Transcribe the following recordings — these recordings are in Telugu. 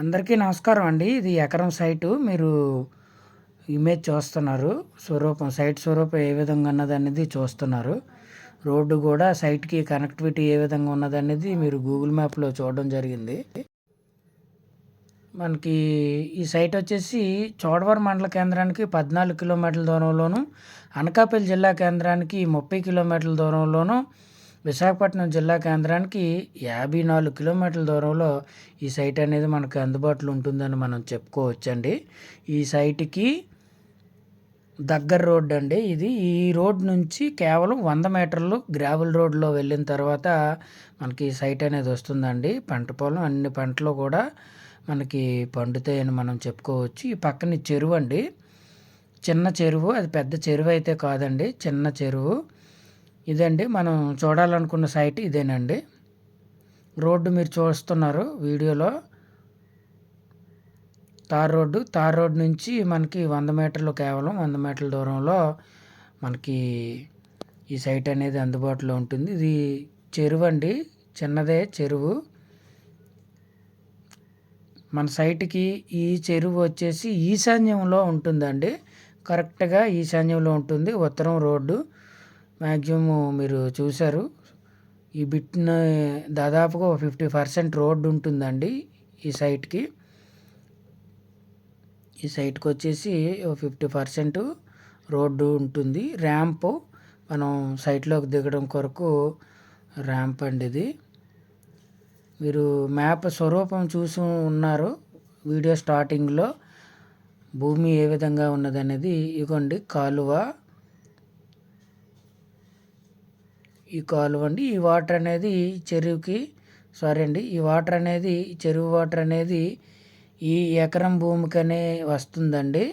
అందరికీ నమస్కారం అండి. ఇది ఎకరం సైటు. మీరు ఇమేజ్ చూస్తున్నారు. స్వరూపం సైట్ స్వరూపం ఏ విధంగా ఉన్నది అనేది చూస్తున్నారు. రోడ్డు కూడా సైట్కి కనెక్టివిటీ ఏ విధంగా ఉన్నది అనేది మీరు గూగుల్ మ్యాప్లో చూడడం జరిగింది. మనకి ఈ సైట్ వచ్చేసి చోడవరం మండల కేంద్రానికి పద్నాలుగు కిలోమీటర్ల దూరంలోను అనకాపల్లి జిల్లా కేంద్రానికి ముప్పై కిలోమీటర్ల దూరంలోను విశాఖపట్నం జిల్లా కేంద్రానికి యాభై నాలుగు కిలోమీటర్ల దూరంలో ఈ సైట్ అనేది మనకు అందుబాటులో ఉంటుందని మనం చెప్పుకోవచ్చండి. ఈ సైట్కి దగ్గర రోడ్ అండి ఇది. ఈ రోడ్ నుంచి కేవలం వంద మీటర్లు గ్రావెల్ రోడ్లో వెళ్ళిన తర్వాత మనకి సైట్ అనేది వస్తుందండి. పంట పొలం అన్ని పంటలు కూడా మనకి పండుతాయని మనం చెప్పుకోవచ్చు. ఈ పక్కన చెరువు అండి. చిన్న చెరువు అది పెద్ద చెరువు అయితే కాదండి. చిన్న చెరువు. ఇదండి. మనం చూడాలనుకున్న సైట్ ఇదేనండి. రోడ్డు మీరు చూస్తున్నారు వీడియోలో. Tar road. తార్ రోడ్డు నుంచి మనకి వంద మీటర్లు కేవలం వంద మీటర్ల దూరంలో మనకి ఈ సైట్ అనేది అందుబాటులో ఉంటుంది. ఇది చెరువు అండి. చిన్నదే చెరువు. మన సైట్కి ఈ చెరువు వచ్చేసి ఈశాన్యంలో ఉంటుందండి. కరెక్ట్గా ఈశాన్యంలో ఉంటుంది. ఉత్తరం రోడ్డు. మ్యాక్సిమం మీరు చూశారు. ఈ బిట్ని దాదాపుగా ఫిఫ్టీ పర్సెంట్ రోడ్డు ఉంటుందండి ఈ సైట్కి. ఈ సైట్కి వచ్చేసి ఫిఫ్టీ పర్సెంట్ రోడ్డు ఉంటుంది. ర్యాంప్ మనం సైట్లోకి దిగడం కొరకు ర్యాంప్ అండి ఇది. మీరు మ్యాప్ స్వరూపం చూసి ఉన్నారు వీడియో స్టార్టింగ్లో. భూమి ఏ విధంగా ఉన్నదనేది ఇగోండి. కాలువ ఈ కాలువ అండి. ఈ వాటర్ అనేది చెరువుకి సారీ అండి ఈ వాటర్ అనేది చెరువు వాటర్ అనేది ఈ ఎకరం భూమికనే వస్తుందండి.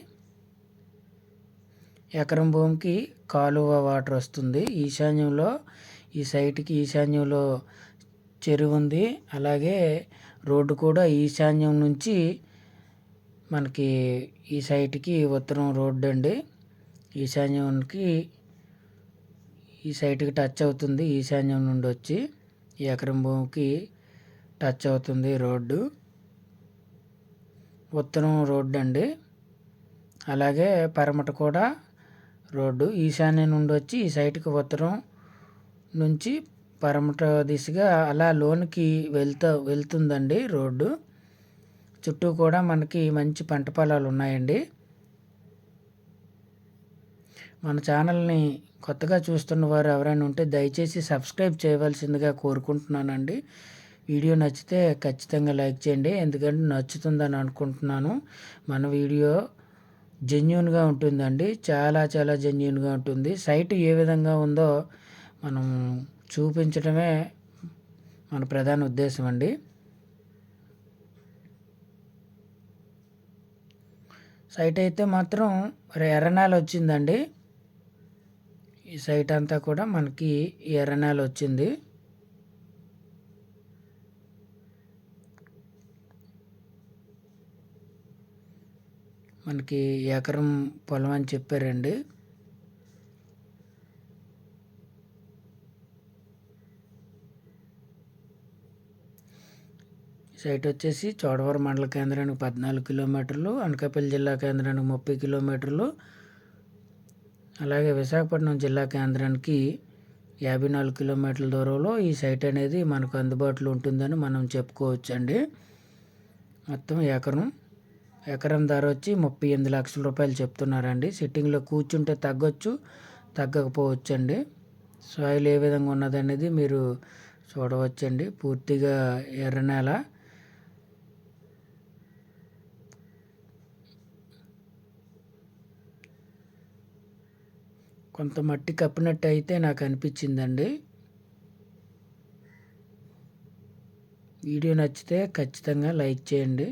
ఎకరం భూమికి కాలువ వాటర్ వస్తుంది. ఈశాన్యంలో ఈ సైట్కి ఈశాన్యంలో చెరువు ఉంది. అలాగే రోడ్డు కూడా ఈశాన్యం నుంచి మనకి ఈ సైట్కి ఉత్తరం రోడ్డు అండి. ఈశాన్యానికి ఈ సైట్కి టచ్ అవుతుంది ఈశాన్యం నుండి వచ్చి ఈ ఎకరం భూమికి టచ్ అవుతుంది రోడ్డు. ఉత్తరం రోడ్డు అండి. అలాగే పరమట కూడా రోడ్డు. ఈశాన్యం నుండి వచ్చి ఈ సైట్కి ఉత్తరం నుంచి పరమట దిశగా అలా లోనికి వెళ్తా వెళ్తుందండి రోడ్డు. చుట్టూ కూడా మనకి మంచి పంట పొలాలు ఉన్నాయండి. మన ఛానల్ని కొత్తగా చూస్తున్న వారు ఎవరైనా ఉంటే దయచేసి సబ్స్క్రైబ్ చేయవలసిందిగా కోరుకుంటున్నానండి. వీడియో నచ్చితే ఖచ్చితంగా లైక్ చేయండి. ఎందుకంటే నచ్చుతుందని అనుకుంటున్నాను. మన వీడియో జెన్యున్గా ఉంటుందండి. చాలా చాలా జెన్యున్గా ఉంటుంది. సైట్ ఏ విధంగా ఉందో మనం చూపించడమే మన ప్రధాన ఉద్దేశం అండి. సైట్ అయితే మాత్రం ఎర్రనాలు వచ్చిందండి. ఈ సైట్ అంతా కూడా మనకి ఎర్రనేల వచ్చింది. మనకి ఎకరం పొలం అని చెప్పారండి. సైట్ వచ్చేసి చోడవరం మండల కేంద్రానికి పద్నాలుగు కిలోమీటర్లు అనకాపల్లి జిల్లా కేంద్రానికి ముప్పై కిలోమీటర్లు అలాగే విశాఖపట్నం జిల్లా కేంద్రానికి యాభై నాలుగు కిలోమీటర్ల దూరంలో ఈ సైట్ అనేది మనకు అందుబాటులో ఉంటుందని మనం చెప్పుకోవచ్చండి. మొత్తం ఎకరం ఎకరం ధర వచ్చి ముప్పై ఎనిమిది లక్షల రూపాయలు చెప్తున్నారండి. సిట్టింగ్లో కూర్చుంటే తగ్గొచ్చు తగ్గకపోవచ్చు అండి సాయిల్ ఏ విధంగా ఉన్నదనేది మీరు చూడవచ్చండి. పూర్తిగా ఎర్ర నేల కొంత మట్టి కప్పినట్టు అయితే నాకు అనిపించిందండి వీడియో నచ్చితే ఖచ్చితంగా లైక్ చేయండి.